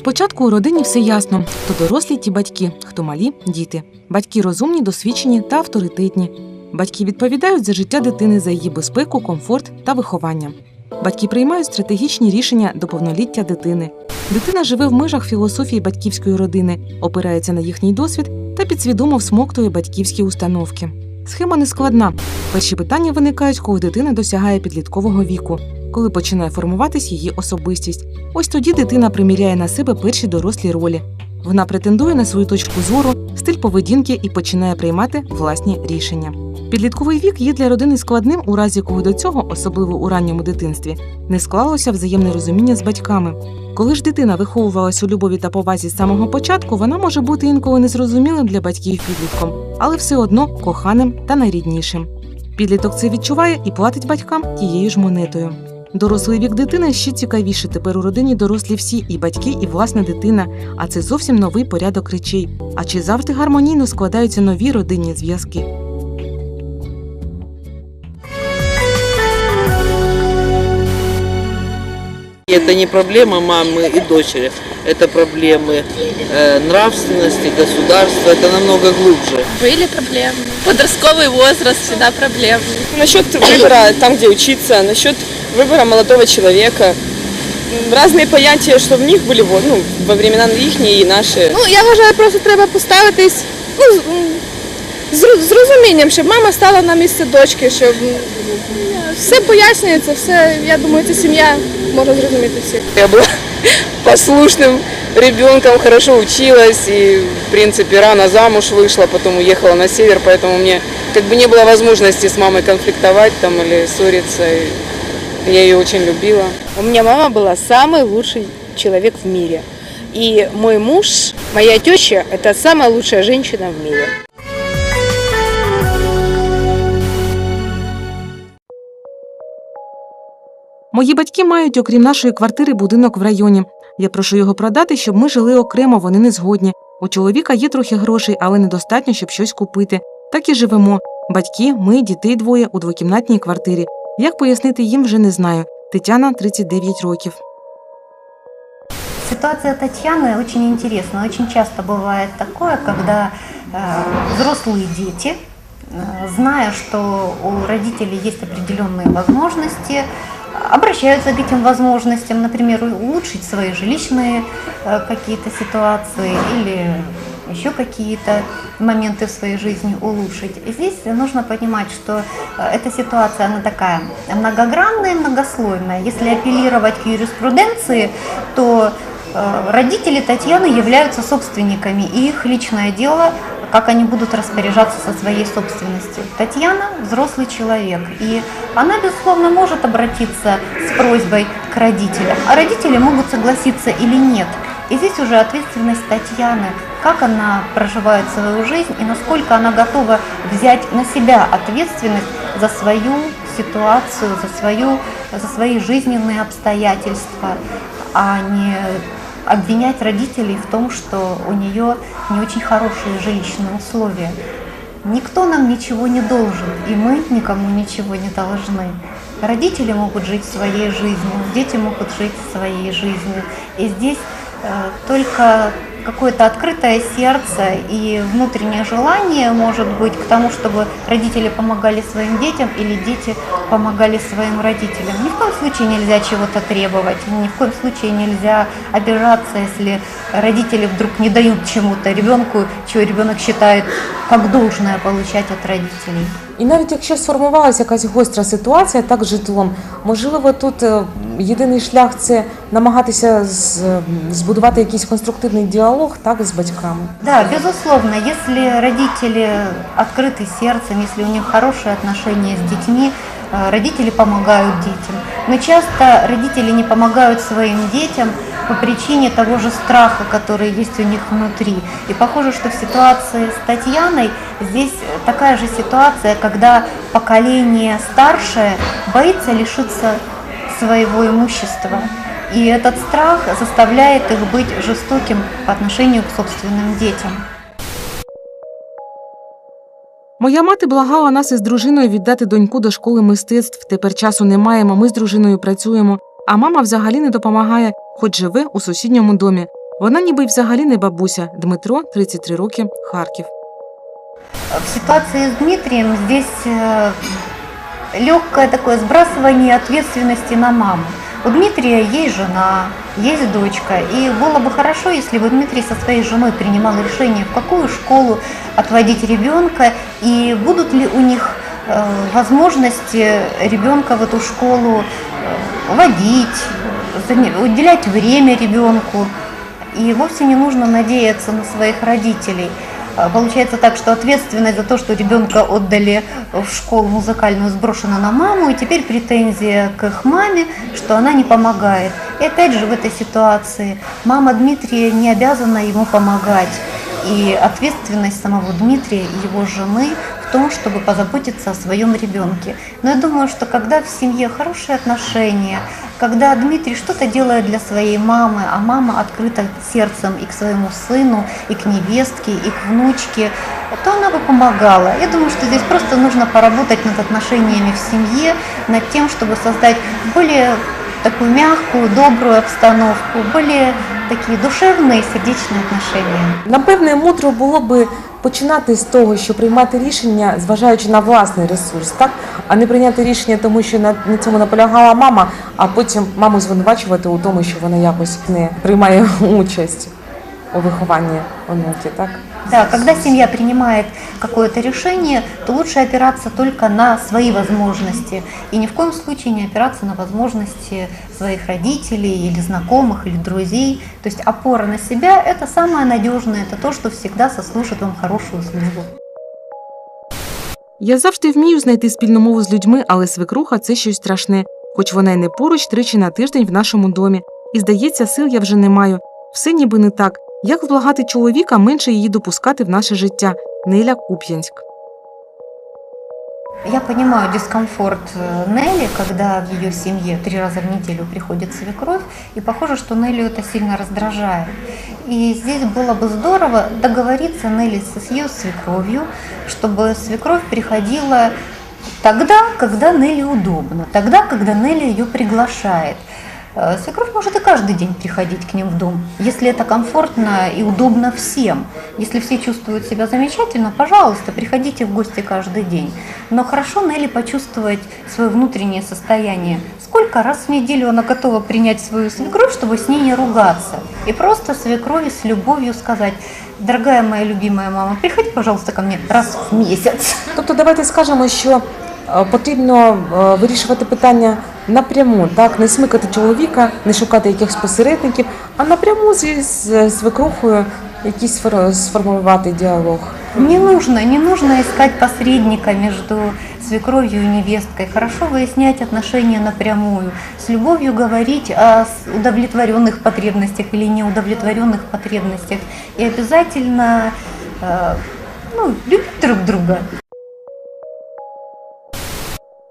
Спочатку у родині все ясно: хто дорослі, ті батьки, хто малі діти. Батьки розумні, досвідчені та авторитетні. Батьки відповідають за життя дитини, за її безпеку, комфорт та виховання. Батьки приймають стратегічні рішення до повноліття дитини. Дитина живе в межах філософії батьківської родини, опирається на їхній досвід та підсвідомо всмоктує батьківські установки. Схема не складна. Перші питання виникають, коли дитина досягає підліткового віку, коли починає формуватись її особистість. Ось тоді дитина приміряє на себе перші дорослі ролі. Вона претендує на свою точку зору, стиль поведінки і починає приймати власні рішення. Підлітковий вік є для родини складним, у разі коли до цього, особливо у ранньому дитинстві, не склалося взаємне розуміння з батьками. Коли ж дитина виховувалась у любові та повазі з самого початку, вона може бути інколи незрозумілим для батьків підлітком, але все одно коханим та найріднішим. Підліток це відчуває і платить батькам тією ж монетою. Дорослий вік дитини ще цікавіше. Тепер у родині дорослі всі, і батьки, і власна дитина. А це зовсім новий порядок речей. А чи завжди гармонійно складаються нові родинні зв'язки? Это не проблема мамы и дочери, это проблемы э, нравственности, государства, это намного глубже. Были проблемы. Подростковый возраст всегда проблемы. Насчет выбора там, где учиться, насчет выбора молодого человека. М, Разные понятия, что в них были вот, ну, во времена їхні і наші. Ну, я вважаю, просто треба поставитись ну, з, м, з, роз- з розумінням, щоб мама стала на місце дочки, щоб м, все пояснюється, все, я думаю, ця сім'я може зрозуміти всіх. Я была послушным ребенком, хорошо училась и, в принципе, рано замуж вышла, потом уехала на север, поэтому мне как бы не было возможности с мамой конфликтовать там или ссориться. И я ее очень любила. У меня мама была самый лучший человек в мире. И мой муж, моя теща, это самая лучшая женщина в мире. Мої батьки мають, окрім нашої квартири, будинок в районі. Я прошу його продати, щоб ми жили окремо, вони не згодні. У чоловіка є трохи грошей, але недостатньо, щоб щось купити. Так і живемо. Батьки, ми, дітей двоє у двокімнатній квартирі. Як пояснити їм, вже не знаю. Тетяна 39 років. Ситуация Татьяны очень интересна. Очень часто бывает такое, когда э, взрослые дети, э, зная, что у родителей есть определенные возможности, обращаются к этим возможностям, например, улучшить свои жилищные э, какие-то ситуации или еще какие-то моменты в своей жизни улучшить. И здесь нужно понимать, что э, эта ситуация, она такая многогранная, многослойная. Если апеллировать к юриспруденции, то э, родители Татьяны являются собственниками, и их личное дело, как они будут распоряжаться со своей собственностью. Татьяна взрослый человек, и она, безусловно, может обратиться с просьбой к родителям, а родители могут согласиться или нет. И здесь уже ответственность Татьяны, как она проживает свою жизнь и насколько она готова взять на себя ответственность за свою ситуацию, за, свою, за свои жизненные обстоятельства, а не обвинять родителей в том, что у нее не очень хорошие жилищные условия. Никто нам ничего не должен, и мы никому ничего не должны. Родители могут жить своей жизнью, дети могут жить своей жизнью. И здесь э, только какое-то открытое сердце и внутреннее желание, может быть, к тому, чтобы родители помогали своим детям или дети помогали своим родителям. Ни в коем случае нельзя чего-то требовать, ни в коем случае нельзя обижаться, если родители вдруг не дают чему-то ребенку, чего ребенок считает как должное получать от родителей. І навіть якщо сформувалася якась гостра ситуація так з житлом, можливо, тут е, єдиний шлях це намагатися з- збудувати якийсь конструктивний діалог так з батьками. Да, безусловно, если родители открыты сердцем, если у них хорошие отношения с детьми, э, родители помогают детям. Но часто родители не помогают своим детям по причине того же страха, который есть у них внутри. И похоже, что в ситуации с Татьяной здесь такая же ситуация, когда поколение старшее боится лишиться своего имущества. И этот страх заставляет их быть жестоким по отношению к собственным детям. Моя мати благала нас із дружиною віддати доньку до школи мистецтв. Тепер часу не маємо. Ми з дружиною працюємо. А мама взагалі не допомагає, хоч живе у сусідньому домі. Вона ніби й взагалі не бабуся. Дмитро, 33 роки, Харків. В ситуации с Дмитрием здесь легкое такое сбрасывание ответственности на маму. У Дмитрия есть жена, есть дочка, и было бы хорошо, если бы Дмитрий со своей женой принимал решение, в какую школу отводить ребенка, и будут ли у них э, возможности ребенка в эту школу э, водить, уделять время ребенку. И вовсе не нужно надеяться на своих родителей. А, Получается так, что ответственность за то, что ребенка отдали в школу музыкальную, сброшена на маму, и теперь претензия к их маме, что она не помогает. И опять же в этой ситуации мама Дмитрия не обязана ему помогать. И ответственность самого Дмитрия и его жены том, чтобы позаботиться о своем ребенке. Но я думаю, что когда в семье хорошие отношения, когда Дмитрий что-то делает для своей мамы, а мама открыта сердцем и к своему сыну, и к невестке, и к внучке, то она бы помогала. Я думаю, что здесь просто нужно поработать над отношениями в семье, над тем, чтобы создать более такую мягкую, добрую обстановку, более такие душевные, сердечные отношения. Напевне, мудро було би починати з того, що приймати рішення, зважаючи на власний ресурс, так а не прийняти рішення, тому що на, на цьому наполягала мама, а потім маму звинувачувати у тому, що вона якось не приймає участь у вихованні онуки, так? Да, когда семья принимает какое-то решение, то лучше опираться только на свои возможности и ни в коем случае не опираться на возможности своих родителей или знакомых или друзей. То есть опора на себя – это самое надежное, это то, что всегда сослужит вам хорошую службу. Я завжди вмію знайти спільну мову з людьми, але свекруха це щось страшне, хоч вона й не поруч тричі на тиждень в нашому домі. І здається, сил я вже не маю. Все ніби не так. Як вблагати чоловіка менше її допускати в наше життя? Неля Куп'янськ. Я понимаю дискомфорт э, Нелли, когда в ее семье три раза в неделю приходит свекровь, и похоже, что Нелли это сильно раздражает. И здесь было бы здорово договориться Нелли с ее свекровью, чтобы свекровь приходила тогда, когда Нелли удобно, тогда, когда Нелли ее приглашает. Э, Свекровь может и каждый день приходить к ним в дом, если это комфортно и удобно всем. Если все чувствуют себя замечательно, пожалуйста, приходите в гости каждый день. Но хорошо Нелли почувствовать свое внутреннее состояние. Сколько раз в неделю она готова принять свою свекровь, чтобы с ней не ругаться. И просто свекрови с любовью сказать, дорогая моя любимая мама, приходи, пожалуйста, ко мне раз в месяц. Тобто, давайте скажемо, що потрібно вирішувати питання напряму, так не смикати чоловіка, не шукати якихось посередників, а напряму зі з свекрухою якийсь сфор- сформувати діалог. Не нужно, не нужно искать посредника между свекровью и невесткой. Хорошо выяснять отношения напрямую, с любовью говорить о с- удовлетворенных потребностях или неудовлетворенных потребностях. И обязательно э, ну, любить друг друга.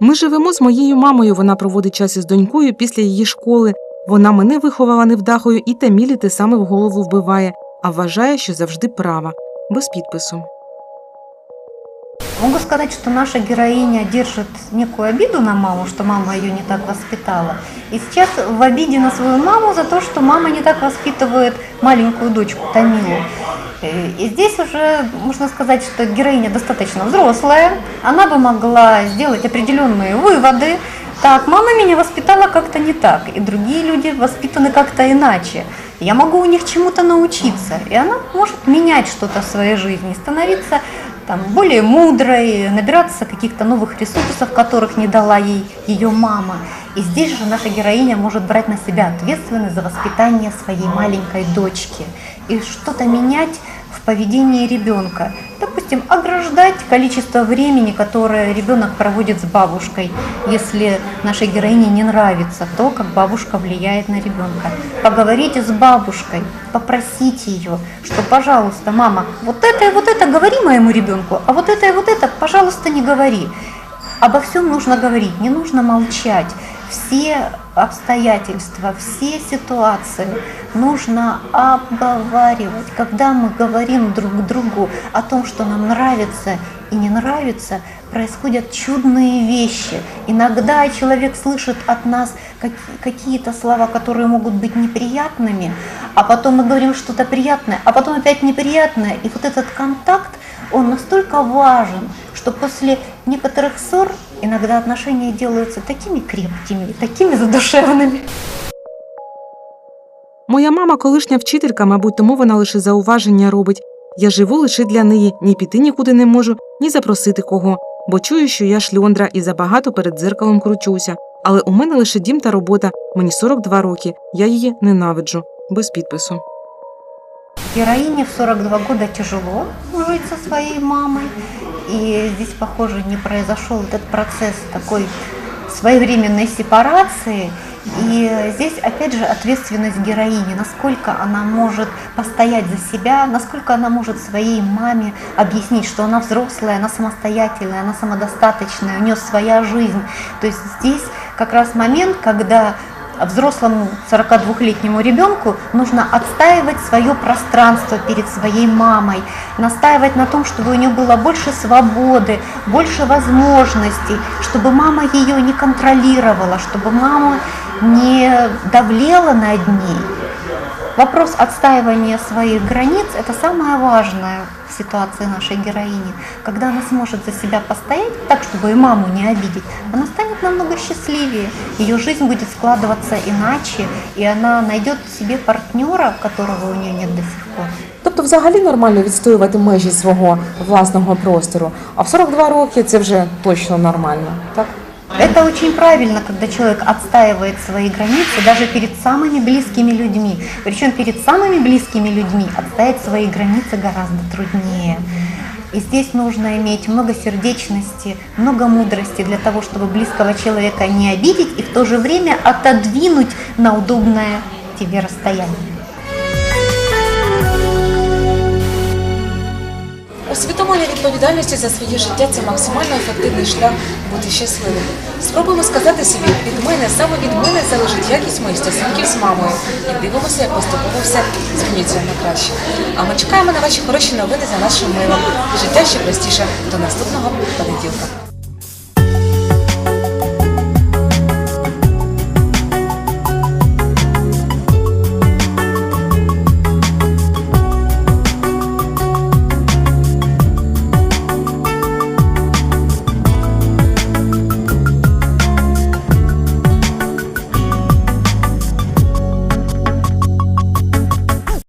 Ми живемо з моєю мамою. Вона проводить час із донькою після її школи. Вона мене виховала невдахою і Тамілі те саме в голову вбиває, а вважає, що завжди права, без підпису. Могу сказать, что наша героиня держит некую обиду на маму, что мама ее не так воспитала. И сейчас в обиде на свою маму за то, что мама не так воспитывает маленькую дочку Тамилу. Э, И здесь уже можно сказать, что героиня достаточно взрослая, она бы могла сделать определенные выводы. Так, мама меня воспитала как-то не так, и другие люди воспитаны как-то иначе. Я могу у них чему-то научиться, и она может менять что-то в своей жизни, становиться там, более мудрой, набираться каких-то новых ресурсов, которых не дала ей ее мама. И здесь же наша героиня может брать на себя ответственность за воспитание своей маленькой дочки и что-то менять поведении ребенка. Допустим, ограждать количество времени, которое ребенок проводит с бабушкой, если нашей героине не нравится то, как бабушка влияет на ребенка. Поговорите с бабушкой, попросите ее, что, пожалуйста, мама, вот это и вот это говори моему ребенку, а вот это и вот это, пожалуйста, не говори. Обо всем нужно говорить, не нужно молчать. Все обстоятельства, все ситуации нужно обговаривать. Когда мы говорим друг другу о том, что нам нравится и не нравится, происходят чудные вещи. Иногда человек слышит от нас как- какие-то слова, которые могут быть неприятными, а потом мы говорим что-то приятное, а потом опять неприятное. И вот этот контакт, он настолько важен, что после некоторых ссор иногда отношения делаются такими крепкими, такими задушевными. Моя мама колишня вчителька, мабуть, тому вона лише зауваження робить. Я живу лише для неї, ні піти нікуди не можу, ні запросити кого, бо чую, що я шльондра і забагато перед дзеркалом кручуся. Але у мене лише дім та робота. Мені 42 роки. Я її ненавиджу. Без підпису. Героине в 42 года тяжело жить со своей мамой. И здесь, похоже, не произошел этот процесс такой своевременной сепарации. И здесь, опять же, ответственность героини, насколько она может постоять за себя, насколько она может своей маме объяснить, что она взрослая, она самостоятельная, она самодостаточная, у нее своя жизнь. То есть здесь как раз момент, когда взрослому 42-летнему ребенку нужно отстаивать свое пространство перед своей мамой, настаивать на том, чтобы у нее было больше свободы, больше возможностей, чтобы мама ее не контролировала, чтобы мама не давлела над ней. Вопрос отстаивания своих границ – это самое важное в ситуации нашей героини. Когда она сможет за себя постоять, так, чтобы и маму не обидеть, она станет намного счастливее. Ее жизнь будет складываться иначе, и она найдет себе партнера, которого у нее нет до сих пор. Тобто, взагалі нормально відстоювати межі свого власного простору. А в 42 роки це вже точно нормально, так? Это очень правильно, когда человек отстаивает свои границы даже перед самыми близкими людьми. Причем перед самыми близкими людьми отстоять свои границы гораздо труднее. И здесь нужно иметь много сердечности, много мудрости для того, чтобы близкого человека не обидеть и в то же время отодвинуть на удобное тебе расстояние. Усвідомлення відповідальності за своє життя це максимально ефективний шлях бути щасливим. Спробуємо сказати собі, від мене, саме від мене залежить якість моїх стосунків з мамою. І дивимося, як поступово все змінюється на краще. А ми чекаємо на ваші хороші новини за нашим милом. Життя ще простіше. До наступного понеділка.